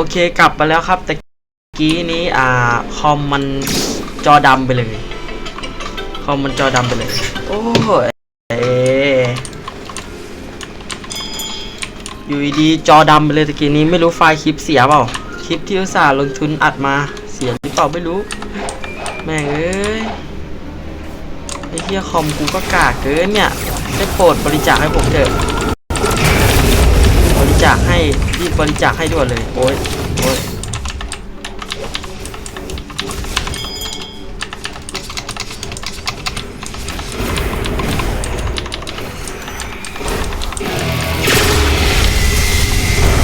โอเคกลับมาแล้วครับแต่กี้นี้อ่าคอมมันจอดำไปเลย คอมมันจอดำไปเลย โอ้ยเอ้อยู่ดีจอดำไปเลยตะกี้นี้ไม่รู้ไฟล์คลิปเสียเปล่า คลิปที่อุตส่าห์ลงทุนอัดมาเสียหรือเปล่าไม่รู้ แม่งเอ้ยไอ้เหี้ยคอมกูก็กากเกินเนี่ยได้โปรดบริจาคให้ผมเถอะ จาคให้รีบบริจาคให้ด่วนเลยโอ้ยโอ้ย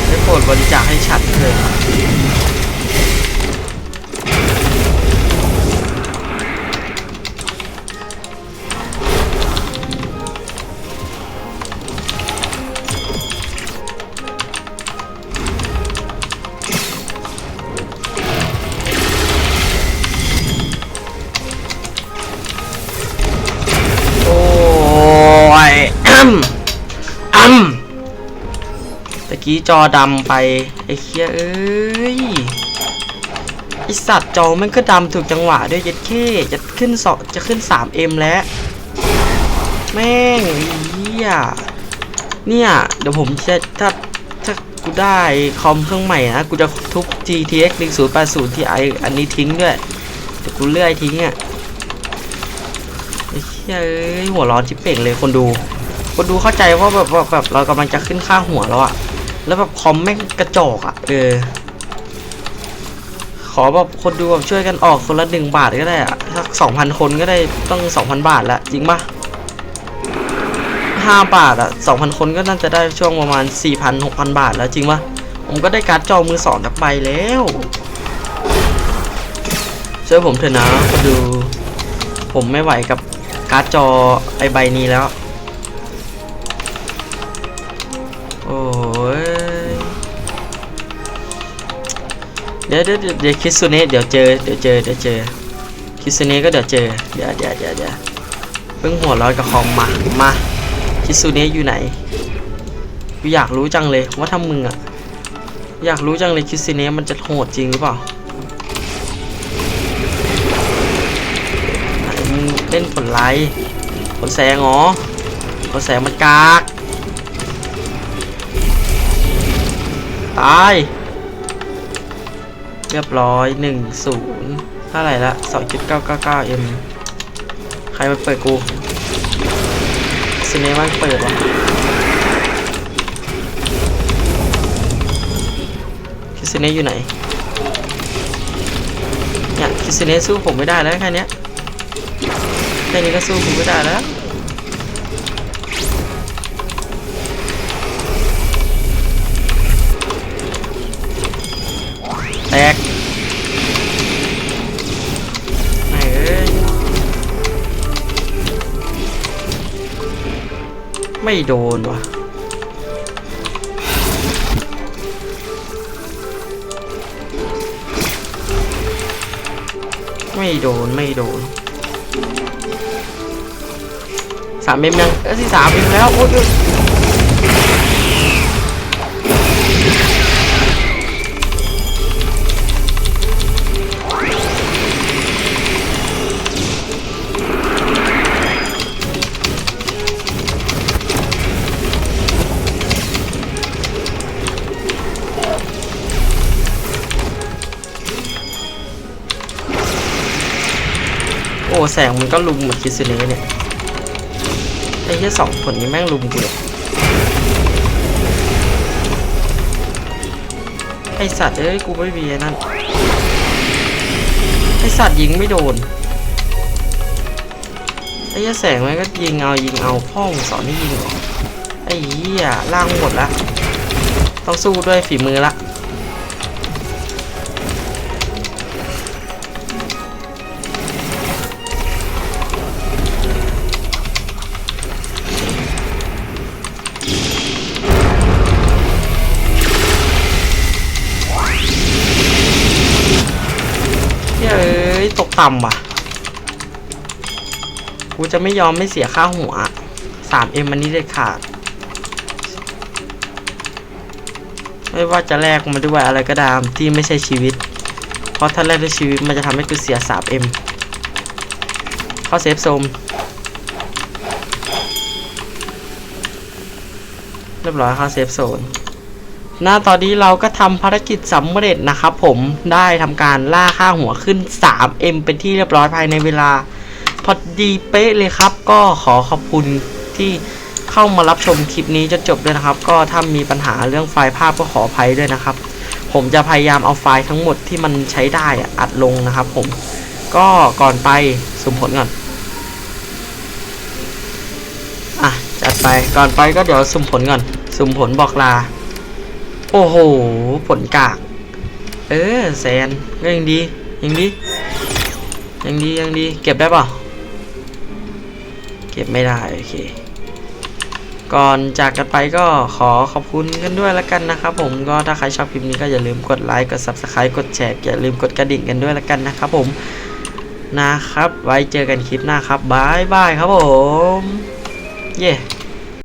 ได้โปรดบริจาคให้ฉันเลย กี้จอดำไปไอ้เคียเอ้ยไอสัตว์จอมันก็ดำถูกจังหวะด้วยเย็ดเคจะขึ้นสองจะขึ้น 3M แล้ว แม่งเหี้ยเนี่ย เดี๋ยวผมจะถ้าถ้ากูได้คอมเครื่องใหม่นะ กูจะทุบ GTX 1080 Ti อันนี้ทิ้งด้วยเดี๋ยวกูเลื่อยทิ้งอะไอ้เหี้ยเอ้ยหัวร้อนชิบเป่งเลยคนดู คนดูเข้าใจว่าแบบแบบแบบเรากำลังจะขึ้นค่าหัวแล้วอะ แล้วแบบคอมแม่งกระจอกอะเออขอแบบคนดูแบบช่วยกันออกคนละหนึ่งบาทก็ได้อะสักสองพันคนก็ได้ต้องสองพันบาทละจริงปะห้าบาทอะสองพันคนก็น่าจะได้ช่วงประมาณสี่พันหกพันบาทแล้วจริงปะผมก็ได้การ์ดจอมือสองจากใบแล้วช่วยผมเถอะนะคนดู ผมไม่ไหวกับการ์ดจอไอใบนี้แล้ว โอ้ ดี๋ยวเดี๋ยวเดี๋ยวคิดซูเนะเดี๋ยวเจอเดี๋ยวเจอเดี๋ยวเจอคิดซูเนะก็เดี๋ยวเจอเดี๋ยวเดี๋ยวเดี๋ยวเดี๋ยวเพิ่งหัวร้อนกับคอมมามาคิดซูเนะอยู่ไหนกูอยากรู้จังเลยว่าถ้ามึงอะอยากรู้จังเลยคิดซูเนะมันจะโหดจริงหรือเปล่ามึงเล่นผลไรผลแสงเหรอผลแสงมันกากตาย เรียบร้อยหนึ่งศูนย์เท่าไหร่ละสองจุดเก้าเก้าเก้าเอ็มใครมาเปิดกูซีเนมันเปิดวะคิสเนอยู่ไหนเนี่ยคิสเนสู้ผมไม่ได้แล้วแค่นี้แค่นี้ก็สู้ผมไม่ได้แล้ว ตกไม่เอ้ยไม่โดนวะไม่โดน ไม่โดนสามเอ็มยังเออสิสามเอ็มแล้ว โอ้ย แสงมันก็ลุมเหมือนคิสเน่เนี่ยไอ้แค่สองคนนี้แม่งลุมกูเลยไอสัตว์เอ้ยกูไม่มีนั่นไอสัตว์ยิงไม่โดนไอ้แค่แสงมันก็ยิงเอายิงเอาพ่องสอนให้ยิงหรอไอ้เหี้ยล่างหมดละต้องสู้ด้วยฝีมือละ ฮ้ยตกต่ำว่ะ กูจะไม่ยอมไม่เสียค่าหัว 3M อันนี้เด็ดขาด ไม่ว่าจะแลกมาด้วยอะไรก็ตามที่ไม่ใช่ชีวิต เพราะถ้าแลกด้วยชีวิตมันจะทำให้กูเสีย 3M เข้าเซฟโซมเรียบร้อยเข้าเซฟโซน หน้าตอนนี้เราก็ทำภารกิจสำเร็จนะครับผมได้ทำการล่าค่าหัวขึ้น 3M เป็นที่เรียบร้อยภายในเวลา พอดีเป๊ะเลยครับ ก็ขอขอบคุณที่เข้ามารับชมคลิปนี้จนจบด้วยนะครับ ก็ถ้ามีปัญหาเรื่องไฟล์ภาพก็ขออภัยด้วยนะครับ ผมจะพยายามเอาไฟล์ทั้งหมดที่มันใช้ได้อะอัดลงนะครับ ผมก็ก่อนไปสุ่มผลก่อนอะจัดไปก่อนไปก็เดี๋ยวสุ่มผลก่อน สุ่มผลบอกลา โอ้โห ผลกาก เออแซนก็ยังดี ยังดี ยังดี ยังดี เก็บได้เปล่าเก็บไม่ได้ โอเค ก่อนจากกันไปก็ขอขอบคุณกันด้วยแล้วกันนะครับผมก็ถ้าใครชอบคลิปนี้ก็อย่าลืมกดไลค์กด Subscribe กดแชร์อย่าลืมกดกระดิ่งกันด้วยแล้วกันนะครับผมนะครับ ไว้เจอกันคลิปหน้าครับบายบายครับผม เย้